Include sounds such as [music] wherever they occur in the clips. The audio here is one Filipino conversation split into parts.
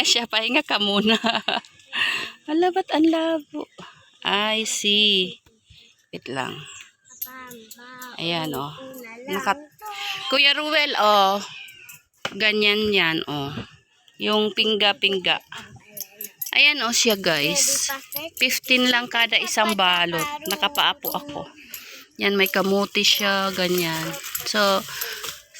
Nagpahinga siya. Pahinga ka muna. [laughs] Ala, ba't ang labo? I see. Wait lang. Ayan, oh. Naka... Kuya Ruel, oh. Ganyan yan, oh. Yung pingga-pingga. Ayan, oh siya, guys. 15 lang kada isang balot. Nakapaapo ako. Yan, may kamuti siya, ganyan. So,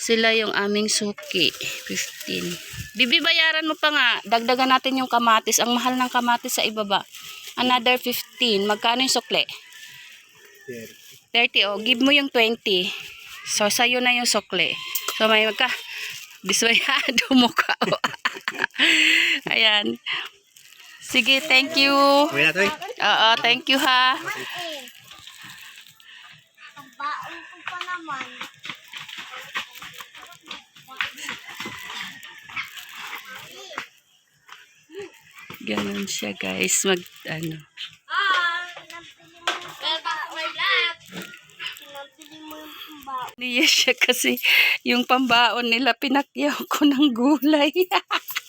sila yung aming suki. 15. Bibi, bayaran mo pa nga. Dagdagan natin yung kamatis. Ang mahal ng kamatis sa ibaba. Another 15. Magkano yung sukle? 30. Oh, give mo yung 20. So, sa'yo na yung sukle. So, may magka... [laughs] Biswayado mo ka. oh. [laughs] Ayan. Sige, thank you. Oo, thank you ha. Ang baon ko pa naman. Ganun siya guys. Mag, ano. Niya siya kasi yung pambaon nila pinakyaw ko ng gulay.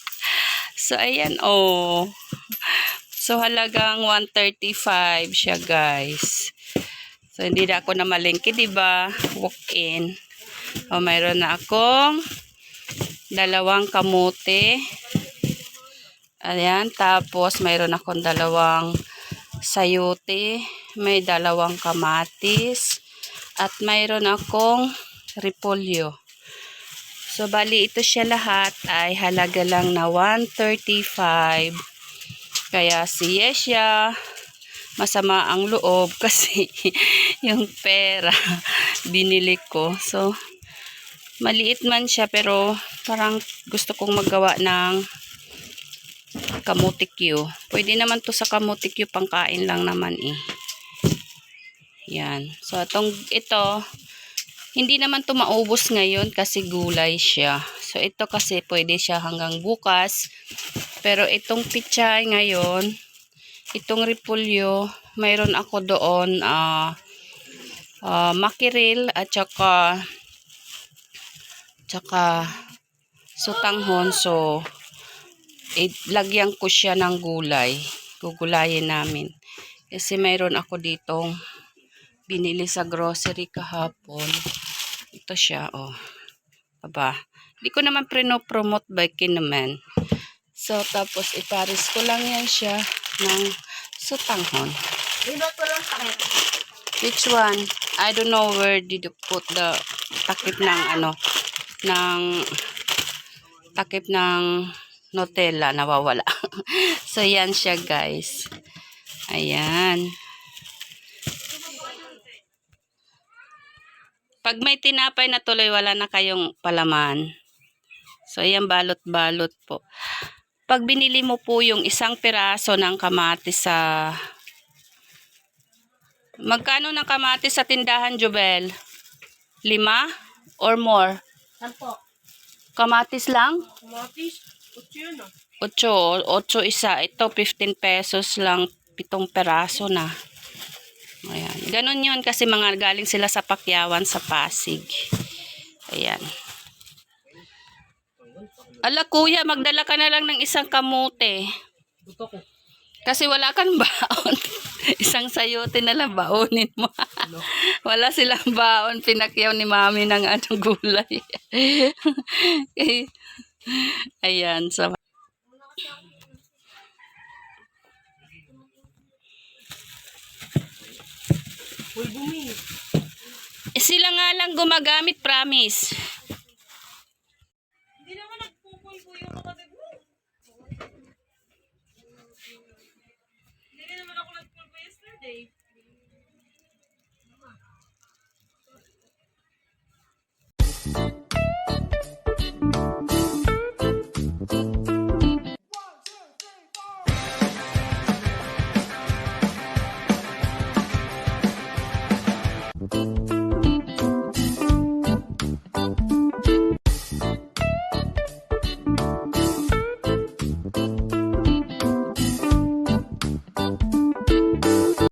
[laughs] so, ayan, oh. So, halagang 135 siya, guys. So, hindi na ako namalingki, di ba? Walk-in. O, mayroon na akong dalawang kamote. Ayan, tapos mayroon akong dalawang sayote, may dalawang kamatis, at mayroon akong repolyo. So, bali ito siya lahat ay halaga lang na 135. Kaya si Yesha, masama ang loob [laughs] kasi yung pera binili ko. So, maliit man siya pero parang gusto kong magawa ng kamutikyo. Pwede naman to sa kamutikyo pangkain lang naman eh. Yan. So, itong, ito, hindi naman to maubos ngayon kasi gulay siya. So, ito kasi pwede siya hanggang bukas. Pero itong pichay ngayon, itong repolyo, mayroon ako doon ah ah, makiril at saka tsaka sutanghon. So, lagyan ko siya ng gulay. Gugulayin namin. Kasi mayroon ako ditong binili sa grocery kahapon. Ito siya, oh. Aba. Hindi ko naman prino-promote by naman. So, tapos iparis ko lang yan siya ng sutanghon. Which one? I don't know where did you put the takip ng ano, ng takip ng Nutella, nawawala. [laughs] so, yan siya, guys. Ayan. Pag may tinapay na tuloy, wala na kayong palaman. So, ayan, balot-balot po. Pag binili mo po yung isang piraso ng kamatis sa... Magkano ng kamatis sa tindahan, Jubel? Lima? Or more? Sampo. Kamatis lang? Kumatis. Kutsi yun ah. Ocho. Ocho isa. Ito, 15 pesos lang. Pitong peraso na. Ayan. Ganon yun kasi mga galing sila sa Pakyawan sa Pasig. Ayan. Ala kuya, magdala ka na lang ng isang kamote. Buto ko. Kasi wala kang baon. [laughs] Isang sayote na lang baonin mo. [laughs] wala silang baon. Pinakyaw ni mami ng anong gulay. [laughs] [laughs] Ayan. So, sila nga lang gumagamit, promise.